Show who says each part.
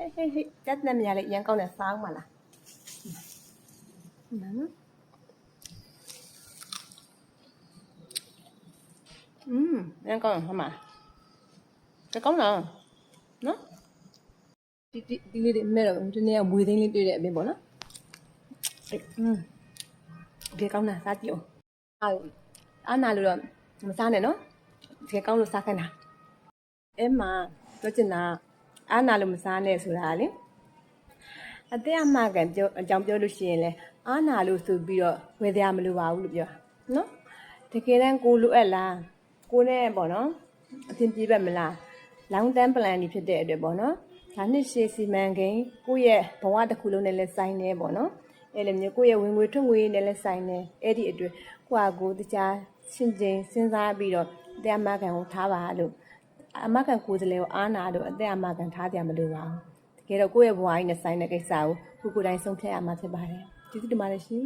Speaker 1: ဟေးဟေးဟေးတက်တဲ့မြားလေးအရင်ကောင်းတယ်စားအောင်မလားမမอืมအရင်ကောင်းဟမတကောင်းလားနော်ဒီဒီဒီလေးတွေမဲ့တော့ဒီနေ့ကမွေသိန်းလေးတွေ့တဲ့အပြင်ပေါ့နော်อืมဒီကောင်းတာစားကြည့်အောင်အာအာနာလို့တော့မစားနဲ့နော်ဒီကောင်းလို့စားခိုင်းတာအဲ့မှာပြောချင်တာ အာနာလို့မစားနဲ့ဆိုတာလေအသက်အမှကန်ပြောအကြောင်းပြောလို့ရှိရင်လေအာနာလို့ဆိုပြီးတော့ဝယ်တရားမလိုပါဘူးလို့ပြောနော်တကယ်တမ်းကိုလိုအပ်လားကိုနဲ့ပေါ့နော်အသင်ပြေပဲမလား long term plan ကြီးဖြစ်တဲ့အတွက်ပေါ့နော်ဒါနှစ်ရှည်စီမံကိန်းကိုယ့်ရဲ့ဘဝတစ်ခုလုံးနဲ့လည်းဆိုင်နေပေါ့နော်အဲ့လိုမျိုးကိုယ့်ရဲ့ဝင်ငွေထွက်ငွေနဲ့လည်းဆိုင်နေအဲ့ဒီအတွက်ကိုယ့်ဟာကိုယ်တခြားရှင်းချင်းစဉ်းစားပြီးတော့တရားမခံကိုထားပါလို့ အမခံကိုယ်စလဲကိုအားနာလို့အသက်အမခံထားကြမလို့ပါဘူးတကယ်တော့ကိုယ့်ရဲ့ဘဝကြီးနဲ့ဆိုင်တဲ့ကိစ္စကိုကိုယ်ကိုယ်တိုင်ဆုံးဖြတ်ရမှာဖြစ်ပါတယ်ကျေးဇူးတင်ပါတယ်ရှင်